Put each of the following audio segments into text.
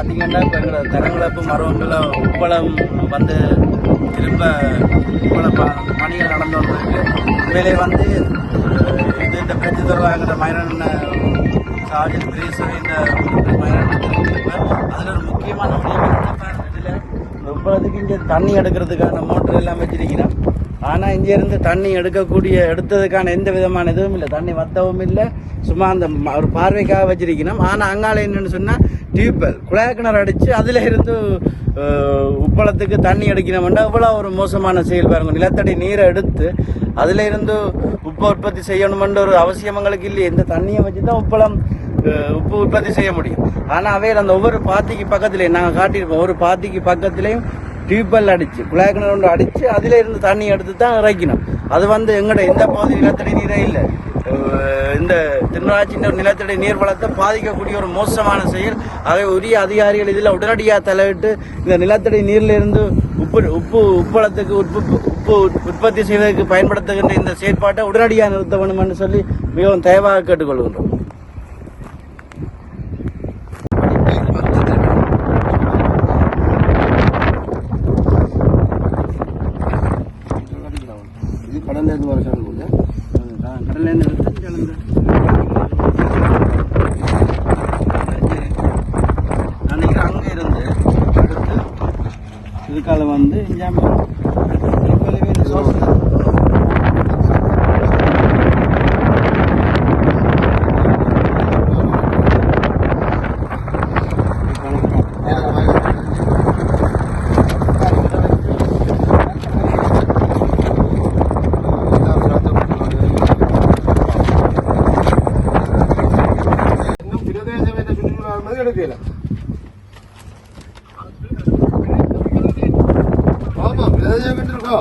பார்த்தீங்கன்னா இப்போ எங்களோட தரங்கிழப்பு மரவங்கள உப்பளம் வந்து திரும்ப உப்பளம் பணிகள் நடந்து வந்திருக்கு உண்மையிலே வந்து இது இந்த பிரச்சனை தருவாங்கிற மயிரன் சார்ஜன் பிரீஸ்வரி இந்த மயிரன் அதில் ஒரு முக்கியமான விடயம் இதில் உப்பளத்துக்கு இங்கே தண்ணி எடுக்கிறதுக்கான மோட்டர் எல்லாம் வச்சிருக்கிறோம். ஆனால் இங்கேருந்து தண்ணி எடுக்கக்கூடிய எடுத்ததுக்கான எந்த விதமான இதுவும் இல்லை. தண்ணி வத்தவும் இல்லை. சும்மா அந்த ஒரு பார்வைக்காக வச்சிருக்கணும் ஆனால் அங்கால என்னென்னு சொன்னால் டியூப்வெல் குழாய் கிணறு அடித்து அதில் இருந்து உப்பளத்துக்கு தண்ணி அடிக்கணும்னா இவ்வளோ ஒரு மோசமான செயல் பாருங்க. நிலத்தடி நீரை எடுத்து அதில் இருந்து உப்பு உற்பத்தி செய்யணுமென்ற ஒரு அவசியம் எங்களுக்கு இல்லை இந்த தண்ணியை வச்சு தான் உப்பளம் உப்பு உற்பத்தி செய்ய முடியும். ஆனால் அவையில் அந்த ஒவ்வொரு பாத்திக்கு பக்கத்துலேயும் நாங்கள் காட்டியிருப்போம் ஒரு பாத்திக்கு பக்கத்துலேயும் டியூப்வெல் அடித்து குழாய் கிணறு ஒன்று அடித்து அதில் இருந்து தண்ணி எடுத்து தான் இறக்கணும். அது வந்து எங்கள்கிட்ட எந்த பகுதி நிலத்தடி நீரே இல்லை. இந்த திருநாச்சின் நிலத்தடி நீர் வளத்தை பாதிக்கக்கூடிய ஒரு மோசமான செயல். ஆகவே உரிய அதிகாரிகள் இதில் உடனடியாக தலையிட்டு இந்த நிலத்தடி நீரிலிருந்து உப்பு உப்பு உப்பளத்துக்கு உப்பு உப்பு உற்பத்தி செய்வதற்கு பயன்படுத்துகின்ற இந்த செயற்பாட்டை உடனடியாக நிறுத்த வேண்டும் என்று சொல்லி மிகவும் தயவாக கேட்டுக்கொள்கின்றோம். இது வருஷம்? இருந்து வர சாமி போல கலந்து அன்னைக்கு அங்கே இருந்து இதுக்கால வந்து ஆமா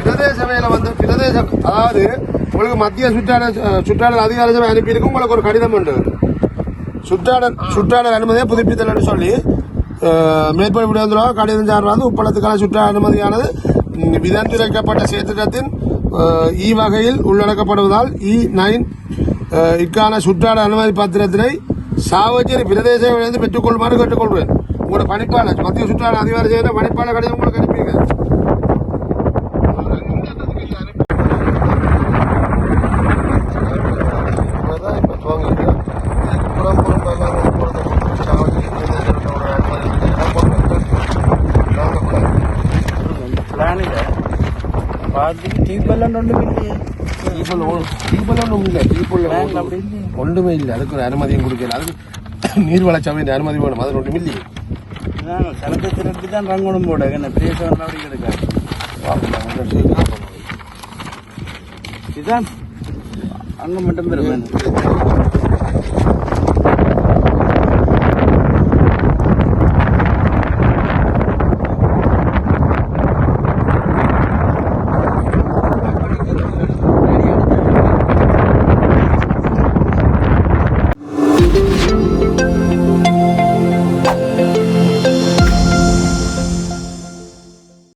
பிரதேச சபையில வந்து பிரதேச அதாவது உங்களுக்கு மத்திய சுற்றாடல் சுற்றாடல் அதிகார சபை அனுப்பியிருக்கு உங்களுக்கு ஒரு கடிதம் உண்டு. சுற்றாடல் சுற்றாடல் அனுமதியை புதுப்பித்தல் சொல்லி அஹ், மேற்படி விடுதலாக கடிதம் சார்பாக உப்பளத்துக்கான சுற்றாடல் அனுமதியானது ம், விதந்துரைக்கப்பட்ட செயற்திட்டத்தின் இ வகையில் உள்ளடக்கப்படுவதால் இ நைன் இக்கான சுற்றாட அனுமதி பத்திரத்தினை சாவச்சேரி பிரதேச சபையிலிருந்து பெற்றுக்கொள்ளுமாறு கேட்டுக்கொள்வேன் உங்களோட பணிப்பாளர் மத்திய சுற்றாடல் அதிகாரி செய்கிற பணிப்பாளர் கடிதம் உங்களுக்கு அனுப்பியிருக்கேன். பார்த்து டியூப்வெல்லாம் இல்லையே ஒன்றும் இல்லை டீப்பல் அப்படி ஒன்றுமே இல்லை அதுக்கு ஒரு அனுமதியும் கொடுக்கல அதுக்கு நீர்வள சபையின் அனுமதி வேணும் அது ஒன்றும் இல்லையே இதான் தான் ரங்கோணம் போட என்ன பெரிய இதுதான் அங்கே மட்டும் பெருமை